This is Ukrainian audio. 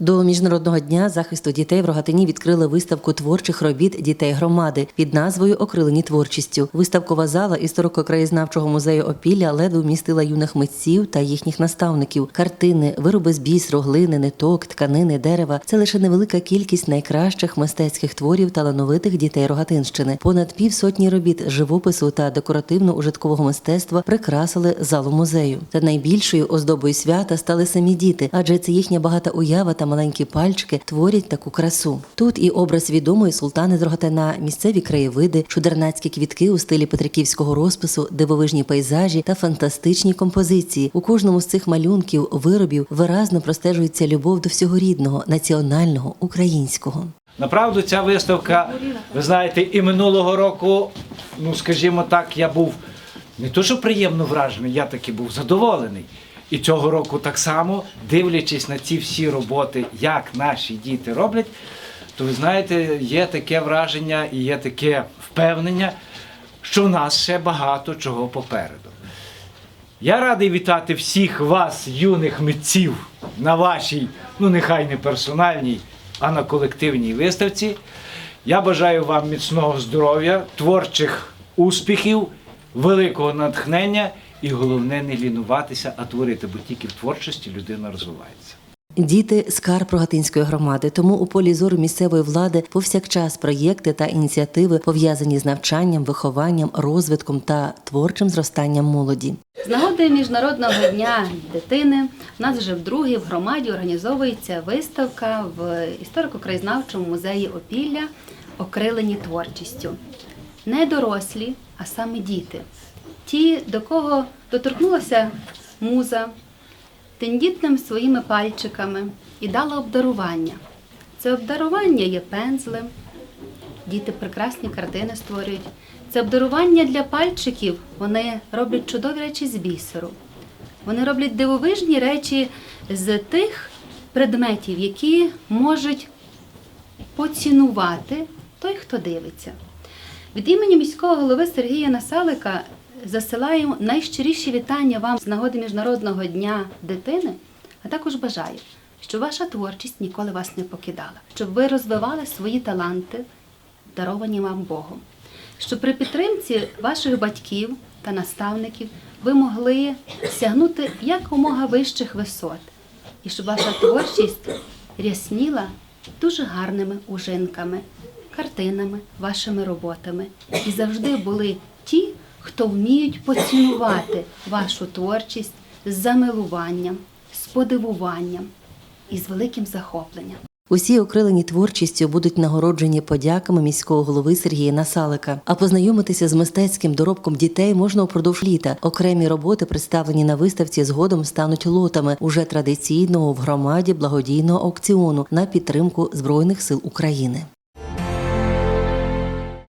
До міжнародного дня захисту дітей в Рогатині відкрили виставку творчих робіт дітей громади під назвою Окрилені творчістю. Виставкова зала історико-краєзнавчого музею Опілля ледве вмістила юних митців та їхніх наставників. Картини, вироби з бісру, глини, ниток, тканини, дерева це лише невелика кількість найкращих мистецьких творів талановитих дітей Рогатинщини. Понад півсотні робіт живопису та декоративно-ужиткового мистецтва прикрасили залу музею. Та найбільшою оздобою свята стали самі діти, адже це їхня багата уява та маленькі пальчики творять таку красу. Тут і образ відомої султани з місцеві краєвиди, чудернацькі квітки у стилі петриківського розпису, дивовижні пейзажі та фантастичні композиції. У кожному з цих малюнків виробів виразно простежується любов до всього рідного, національного, українського. Направду, ця виставка, ви знаєте, і минулого року, ну скажімо так, я був не то, що приємно вражений, я таки був задоволений. І цього року так само, дивлячись на ці всі роботи, як наші діти роблять, то ви знаєте, є таке враження і є таке впевнення, що в нас ще багато чого попереду. Я радий вітати всіх вас, юних митців, на вашій, ну нехай не персональній, а на колективній виставці. Я бажаю вам міцного здоров'я, творчих успіхів, великого натхнення і головне не лінуватися, а творити, бо тільки в творчості людина розвивається. Діти скарб Рогатинської громади, тому у полі зору місцевої влади повсякчас проєкти та ініціативи пов'язані з навчанням, вихованням, розвитком та творчим зростанням молоді. З нагоди Міжнародного дня дитини у нас вже вдруге в громаді організовується виставка в історико-краєзнавчому музеї Опілля Окрилені творчістю. Не дорослі, а саме діти. Ті, до кого доторкнулася муза тендітним своїми пальчиками і дала обдарування. Це обдарування є пензлем, Діти прекрасні картини створюють. Це обдарування для пальчиків. Вони роблять чудові речі з бісеру. Вони роблять дивовижні речі з тих предметів, які можуть поцінувати той, хто дивиться. Від імені міського голови Сергія Насалика засилаємо найщиріші вітання вам з нагоди Міжнародного дня дитини, а також бажаю, щоб ваша творчість ніколи вас не покидала, щоб ви розвивали свої таланти, даровані вам Богом, щоб при підтримці ваших батьків та наставників ви могли сягнути якомога вищих висот, і щоб ваша творчість рясніла дуже гарними ужинками, картинами, вашими роботами. І завжди були ті, хто вміють поцінувати вашу творчість з замилуванням, з подивуванням і з великим захопленням. Усі окрилені творчістю будуть нагороджені подяками міського голови Сергія Насалика. А познайомитися з мистецьким доробком дітей можна упродовж літа. Окремі роботи, представлені на виставці, згодом стануть лотами уже традиційного в громаді благодійного аукціону на підтримку збройних сил України.